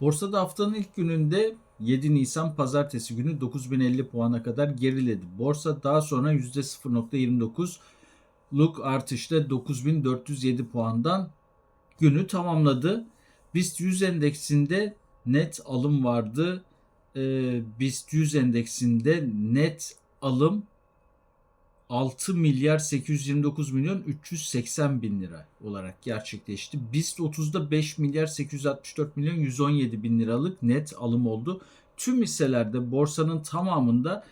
Borsada haftanın ilk gününde 7 Nisan pazartesi günü 9050 puana kadar geriledi. Borsa daha sonra %0.29'luk artışla 9407 puandan günü tamamladı. BIST 100 endeksinde net alım vardı. Ee, BIST 100 endeksinde net alım 6 milyar 829 milyon 380 bin lira olarak gerçekleşti. BIST 30'da 5 milyar 864 milyon 117 bin liralık net alım oldu. Tüm hisselerde borsanın tamamında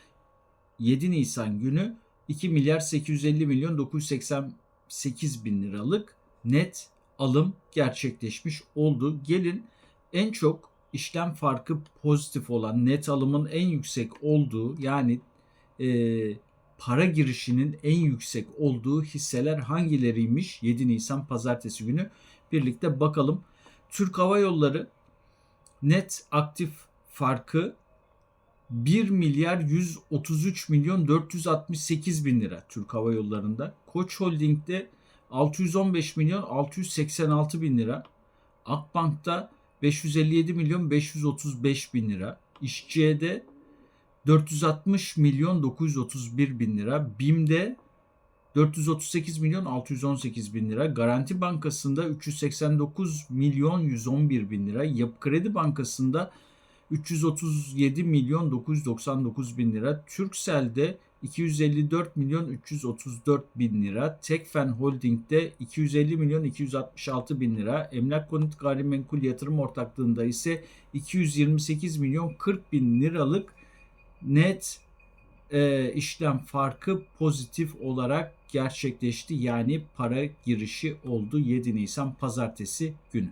7 Nisan günü 2 milyar 850 milyon 988 bin liralık net alım gerçekleşmiş oldu. Gelin en çok işlem farkı pozitif olan net alımın en yüksek olduğu yani e, para girişinin en yüksek olduğu hisseler hangileriymiş 7 Nisan pazartesi günü birlikte bakalım. Türk Hava Yolları net aktif farkı 1 milyar 133 milyon 468 bin lira Türk Hava Yolları'nda. Koç Holding'de 615 milyon 686 bin lira. Akbank'ta 557 milyon 535 bin lira. İşçiye'de 460 milyon 931 bin lira. BİM'de 438 milyon 618 bin lira. Garanti Bankası'nda 389 milyon 111 bin lira. Yapı Kredi Bankası'nda 337 milyon 999 bin lira. Turkcell'de 254 milyon 334 bin lira. Tekfen Holding'de 250 milyon 266 bin lira. Emlak Konut Gayrimenkul Yatırım Ortaklığı'nda ise 228 milyon 40 bin liralık net e, işlem farkı pozitif olarak gerçekleşti. Yani para girişi oldu 7 Nisan pazartesi günü.